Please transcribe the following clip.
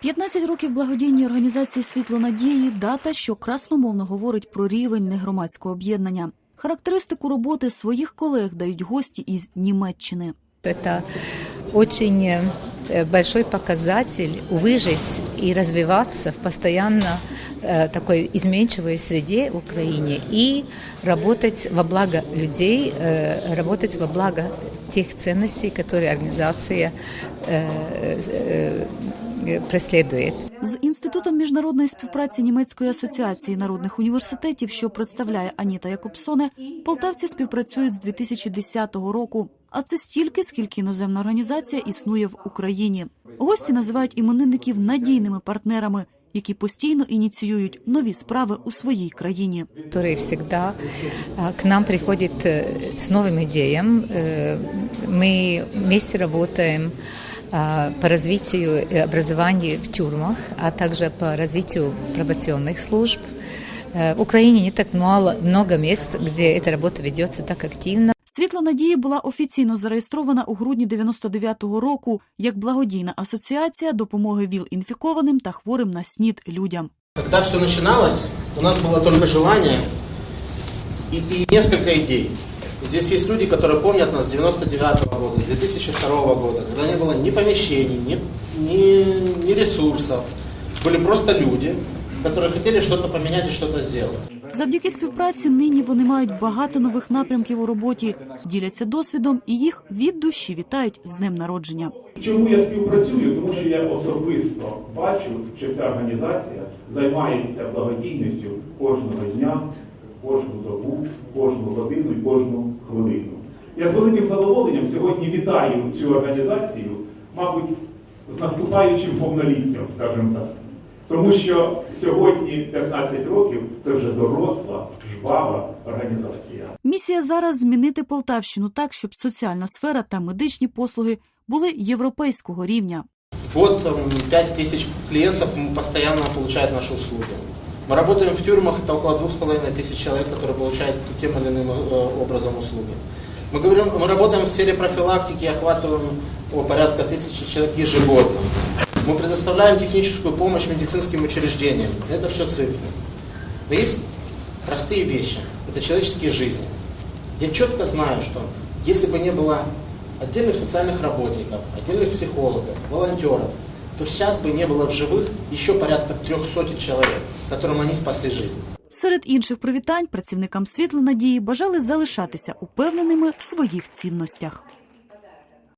15 років благодійній організації Світло надії дата, що красномовно говорить про рівень негромадського об'єднання. Характеристику роботи своїх колег дають гості із Німеччини. Это очень э, большой показатель выжить и развиваться в постоянно э, такой изменчивой среде в Украине и работать во благо людей, э, работать во благо тех ценностей, которые организация э, э, преследует. З інститутом міжнародної співпраці німецької асоціації народних університетів, що представляє Аніта Якобсоне, полтавці співпрацюють з 2010 року. А це стільки, скільки іноземна організація існує в Україні. Гості називають іменинників надійними партнерами, які постійно ініціюють нові справи у своїй країні. которые всегда а, к нам приходят э, с новым идеям. Э, Мы вместе работаем а, по развитию э, образования в тюрьмах, а также по развитию пробационных служб. Э, В Украине не так мало, много мест, где эта работа ведется так активно. Світло надії була офіційно зареєстрована у грудні 99-го року як благодійна асоціація допомоги ВІЛ-інфікованим та хворим на СНІД людям. Когда все начиналось, у нас было только желание и, и несколько идей. Здесь есть люди, которые помнят нас с 99 года, с 2002 года, когда не было ни помещений, ни, ни, ни ресурсов. Были просто люди, которые хотели что-то поменять и что-то сделать. Завдяки співпраці нині вони мають багато нових напрямків у роботі, діляться досвідом і їх від душі вітають з днем народження. Чому я співпрацюю? Тому що я особисто бачу, що ця організація займається благодійністю кожного дня, кожну добу, кожну годину і кожну хвилину. Я з великим задоволенням сьогодні вітаю цю організацію, мабуть, з наступаючим повноліттям, скажімо так. Тому що сьогодні 15 років це вже доросла, жвава організація. Місія зараз змінити Полтавщину так, щоб соціальна сфера та медичні послуги були європейського рівня. Год там, 5 тысяч клиентов м, постоянно получают наши услуги. Мы работаем в тюрьмах, это около 2,5 тысяч человек, которые получают тем или иным э, образом услуги. Мы, говорим, мы работаем в сфере профилактики, охватываем о, порядка тысячи человек ежегодно. Мы предоставляем техническую помощь медицинским учреждениям. Это все цифры. Но есть простые вещи. Это человеческие жизни. Я четко знаю, что если бы не было отдельных социальных работников, отдельных психологов, волонтеров, то сейчас бы не было в живых еще порядка трех сотен человек, которым они спасли жизнь. Серед інших привітань працівникам світла надії бажали залишатися упевненими в своїх цінностях.